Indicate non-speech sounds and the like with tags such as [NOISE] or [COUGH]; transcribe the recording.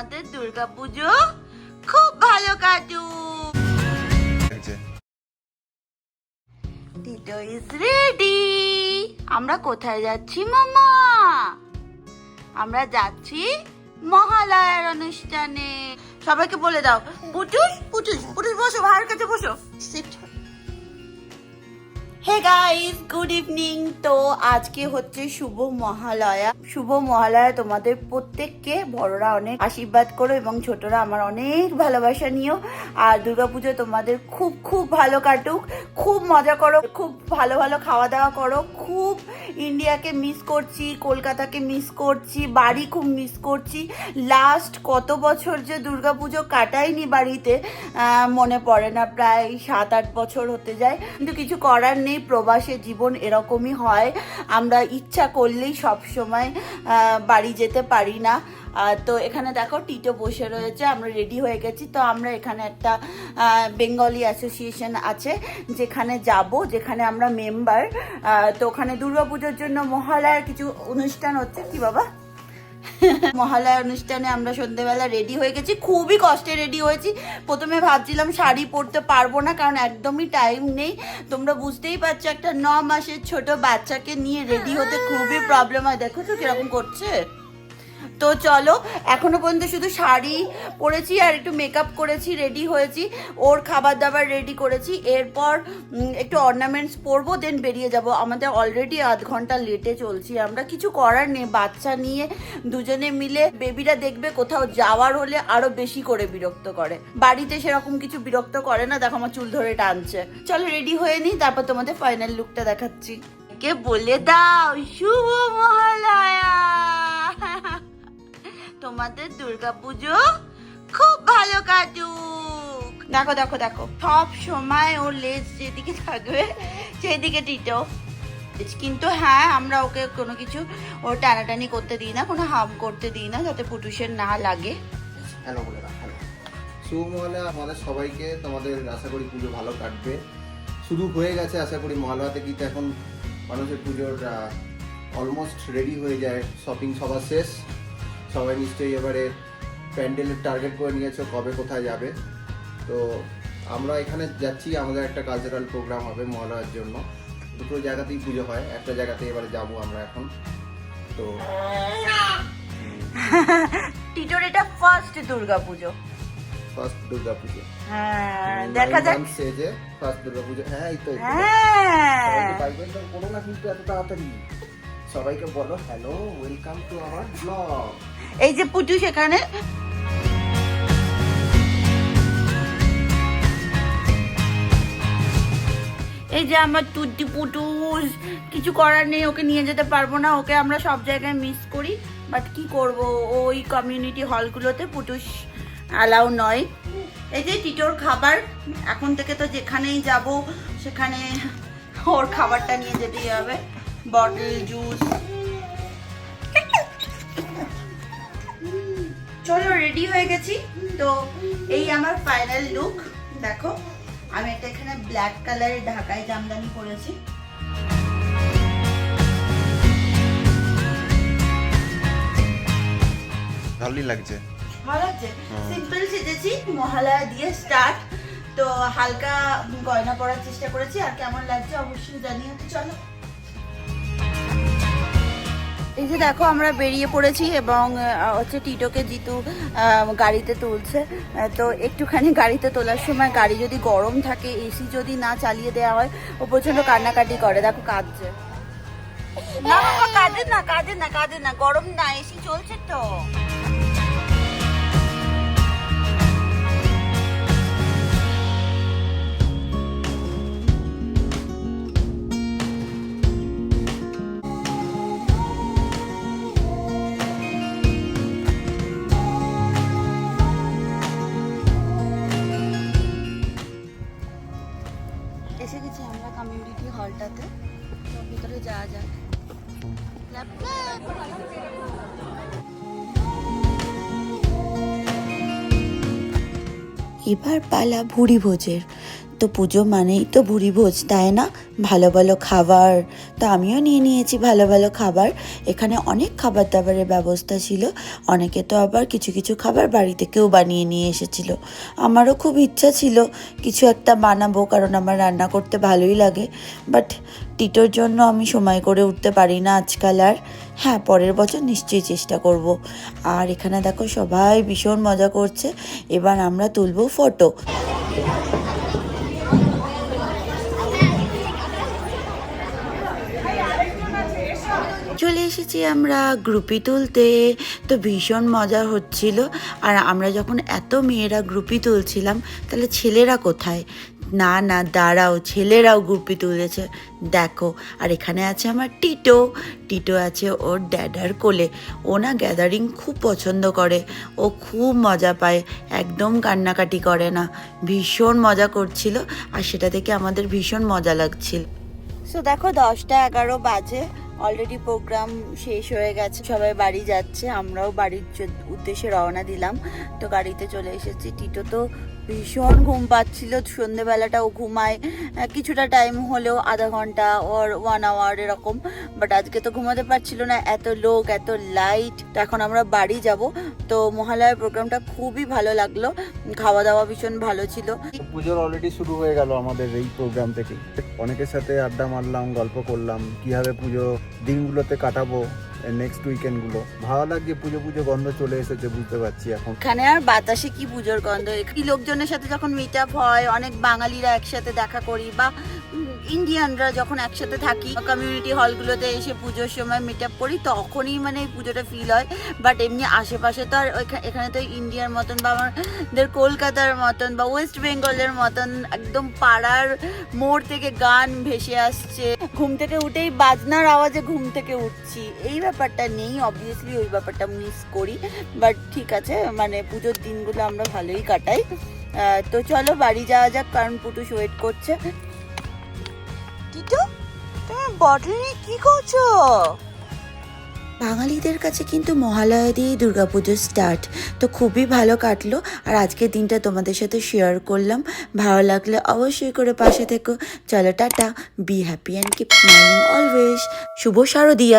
তোমাদের দুর্গাপুজো খুব ভালো কাটুক। টিটো ইজ রেডি আমরা কোথায় যাচ্ছি মামা? আমরা যাচ্ছি মহালয়ার অনুষ্ঠানে। সবাইকে বলে দাও। পুটুস পুটুস পুটুস বসো ভাইয়ের কাছে বসো। হে গাইস গুড ইভিনিং তো আজকে হচ্ছে শুভ মহালয়া। শুভ মহালয়া তোমাদের প্রত্যেককে। বড়রা অনেক আশীর্বাদ করো এবং ছোটরা আমার অনেক ভালোবাসা নিও। আর দুর্গাপুজো তোমাদের খুব খুব ভালো কাটুক। খুব মজা করো, খুব ভালো ভালো খাওয়া দাওয়া করো। খুব ইন্ডিয়াকে মিস করছি, কলকাতাকে মিস করছি, বাড়ি খুব মিস করছি। লাস্ট কত বছর যে দুর্গাপুজো কাটাইনি বাড়িতে মনে পড়ে না, প্রায় সাত, আট বছর হতে যায়। কিন্তু কিছু করার নেই। প্রবাসে জীবন এরকমই হয়। আমরা ইচ্ছা করলেই সব সময় বাড়ি যেতে পারি না। তো এখানে দেখো টিটো বসে রয়েছে, আমরা রেডি হয়ে গেছি। তো আমরা এখানে একটা বেঙ্গলি অ্যাসোসিয়েশন আছে, যেখানে যাব, যেখানে আমরা মেম্বার। তো ওখানে দুর্গাপুজোর জন্য মহালয়ার কিছু অনুষ্ঠান হচ্ছে। কি বাবা? মহালয়া অনুষ্ঠানে আমরা সন্ধ্যেবেলা রেডি হয়ে গেছি। খুবই কষ্টে রেডি হয়েছি। প্রথমে ভাবছিলাম শাড়ি পরতে পারব না, কারণ একদমই টাইম নেই। তোমরা বুঝতেই পারছ, একটা ন মাসের ছোট বাচ্চাকে নিয়ে রেডি হতে খুবই প্রবলেম হয়। দেখো তো কীরকম করছে। তো চলো, এখনও পর্যন্ত শুধু শাড়ি পরেছি আর একটু মেকআপ করেছি রেডি হয়েছি। ওর খাবার দাবার রেডি করেছি। এরপর একটু অর্নামেন্টস পরবো দেন বেরিয়ে যাব। আমাদের অলরেডি আধ ঘণ্টা লেটে চলছি। আমরা কিছু করার নেই, বাচ্চা নিয়ে দুজনে মিলে। বেবিরা দেখবে কোথাও যাওয়ার হলে আরও বেশি করে বিরক্ত করে। বাড়িতে সেরকম কিছু বিরক্ত করে না, দেখো আমার চুল ধরে টানছে। চলো রেডি হয়ে নিই, তারপর তোমাদের ফাইনাল লুকটা দেখাচ্ছি। কে বলে দাও, শুভ মহালয়া! তোমাদের দুর্গাপুজো খুব ভালো কাটুক। দেখো দেখো দেখো। সব সময় ওর লেজ যেদিকে থাকবে সেদিকে টিটো। কিন্তু হ্যাঁ আমরা ওকে কোনো কিছু ওর টানাটানি করতে দিই না কোনো হাম করতে দিই না যাতে পুটুসের না লাগে। হ্যালো বলে হ্যালো। আমাদের সবাইকে। তোমাদের আশা করি পুজো ভালো কাটবে। শুরু হয়ে গেছে আশা করি মহালয়াতে কিন্তু এখন মানুষের পুজোর অলমোস্ট রেডি হয়ে যায় শপিং সবার শেষ। সবাই নিশ্চয়ই এবারে প্যান্ডেলের টার্গেট করে নিয়েছো কবে কোথায় যাবে? তো আমরা এখানে যাচ্ছি আমাদের একটা কালচারাল প্রোগ্রাম হবে মহালয়ার জন্য। দুটো জায়গাতেই পুজো হয় একটা জায়গাতে এবারে যাব আমরা এখন। তো [LAUGHS] টিটোর এটা ফার্স্ট দুর্গাপুজো ফার্স্ট দুর্গা পুজো। হ্যাঁ দেখা যাক। সেজে ফার্স্ট দুর্গা পুজো। হ্যাঁ এই তো হ্যাঁ। সবাইকে পাইবেন তো করো না কিন্তু এত তাড়াতাড়ি। সবাইকে বলো hello welcome to our blog এই যে পুটু সেখানে। এই যে আমার টুটি পুটুস কিছু করার নেই, ওকে নিয়ে যেতে পারব না, ওকে আমরা সব জায়গায় মিস করি বাট কি করব? ওই কমিউনিটি হলগুলোতে পুটুস অ্যালাউ নয়। এই যে টিটোর খাবার, এখন থেকে তো যেখানেই যাব, সেখানে ওর খাবারটা নিয়ে যেতেই হবে। বটল জুস রেডি হয়ে গেছি। তো এই আমার ফাইনাল লুক দেখো আমি একটা এখানে ব্ল্যাক কালারের ঢাকায় জামদানি পরেছি। ভালোই লাগছে। ভালো লাগছে। সিম্পল সেজেছি মহালয়া দিয়ে স্টার্ট তো হালকা গয়না পরার চেষ্টা করেছি আর কেমন লাগছে অবশ্যই জানিয়ে তো চলো যে দেখো আমরা বেরিয়ে পড়েছি এবং হচ্ছে টিটোকে জিতু গাড়িতে তুলছে। তো একটুখানি গাড়িতে তোলার সময় গাড়ি যদি গরম থাকে, এসি যদি না চালিয়ে দেওয়া হয়, ও প্রচণ্ড কান্নাকাটি করে। দেখো কাঁদছে। না, কাঁদে না কাঁদে না কাঁদে না। গরম না, এসি চলছে তো। হলটাতে ভিতরে যাওয়া যাক। এবার পালা ভুড়ি ভোজের তো পুজো মানেই তো ভুরি ভোজ, তাই না? ভালো ভালো খাবার। তো আমিও নিয়ে নিয়েছি ভালো ভালো খাবার। এখানে অনেক খাবার দাবারের ব্যবস্থা ছিল। অনেকে তো আবার কিছু কিছু খাবার বাড়ি থেকেও বানিয়ে নিয়ে এসেছিল। আমারও খুব ইচ্ছা ছিল কিছু একটা বানাবো, কারণ আমার রান্না করতে ভালোই লাগে। বাট টিটোর জন্য আমি সময় করে উঠতে পারি না আজকাল আর। হ্যাঁ পরের বছর নিশ্চয়ই চেষ্টা করব। আর এখানে দেখো সবাই ভীষণ মজা করছে। এবার আমরা তুলবো ফটো। এসেছি আমরা গ্রুপি তুলতে। তো ভীষণ মজা হচ্ছিল। আর আমরা যখন এত মেয়েরা গ্রুপি তুলছিলাম, তাহলে ছেলেরা কোথায়? না না, দাঁড়াও, ছেলেরাও গ্রুপি তুলেছে। দেখো, আর এখানে আছে আমার টিটো। টিটো আছে ওর ড্যাডার কোলে। ও না গ্যাদারিং খুব পছন্দ করে। ও খুব মজা পায়, একদম কান্নাকাটি করে না। ভীষণ মজা করছিল, আর সেটা থেকে আমাদের ভীষণ মজা লাগছিল। সো দেখো দশটা এগারো বাজে। অলরেডি প্রোগ্রাম শেষ হয়ে গেছে, সবাই বাড়ি যাচ্ছে, আমরাও বাড়ির উদ্দেশ্যে রওনা দিলাম। তো গাড়িতে চলে এসেছি। টিটো তো ভীষণ ঘুম পাচ্ছিল সন্ধেবেলাটাও ঘুমায়। কিছুটা টাইম হলেও আধা ঘণ্টা ওর ওয়ান আওয়ার এরকম। বাট আজকে তো ঘুমাতে পারছিল না, এত লোক, এত লাইট এখন আমরা বাড়ি যাব। তো মহালয়ার প্রোগ্রামটা খুবই ভালো লাগল। খাওয়া দাওয়া ভীষণ ভালো ছিল। পুজোর অলরেডি শুরু হয়ে গেল আমাদের এই প্রোগ্রাম থেকে অনেকের সাথে আড্ডা মারলাম, গল্প করলাম, কীভাবে পুজো দিনগুলোতে কাটাবো নেক্সট উইকেন্ডগুলো ভালো লাগছে, পুজো পুজো গন্ধ চলে এসেছে, বুঝতে পারছি এখন। এখানে আর বাতাসে কি পুজোর গন্ধ? কি লোকজনের সাথে যখন মিট আপ হয়, অনেক বাঙালিরা একসাথে দেখা করি, বা ইন্ডিয়ানরা যখন একসাথে থাকি কমিউনিটি হলগুলোতে এসে পুজোর সময় মিট আপ করি, তখনই মানে এই পুজোটা ফিল হয়। বাট এমনি আশেপাশে তো আর এখানে তো ইন্ডিয়ার মতন বা আমাদের কলকাতার মতন বা ওয়েস্ট বেঙ্গলের মতন একদম পাড়ার মোড় থেকে গান ভেসে আসছে। ঘুম থেকে উঠেই বাজনার আওয়াজে ঘুম থেকে উঠছি। এই ব্যাপারটা নেই অবভিয়াসলি ওই ব্যাপারটা মিস করি। বাট ঠিক আছে মানে পুজোর দিনগুলো আমরা ভালোই কাটাই। তো চলো বাড়ি যাওয়া যাক, কারণ পুটুস ওয়েট করছে। নিয়ে কি করছ? বাঙালিদের কাছে কিন্তু মহালয়া দিয়েই দুর্গাপুজো স্টার্ট তো খুবই ভালো কাটলো, আর আজকের দিনটা তোমাদের সাথে শেয়ার করলাম। ভালো লাগলে অবশ্যই করে পাশে থেকো। চলো tata be happy and keep smiling always Shubho শারদিয়া।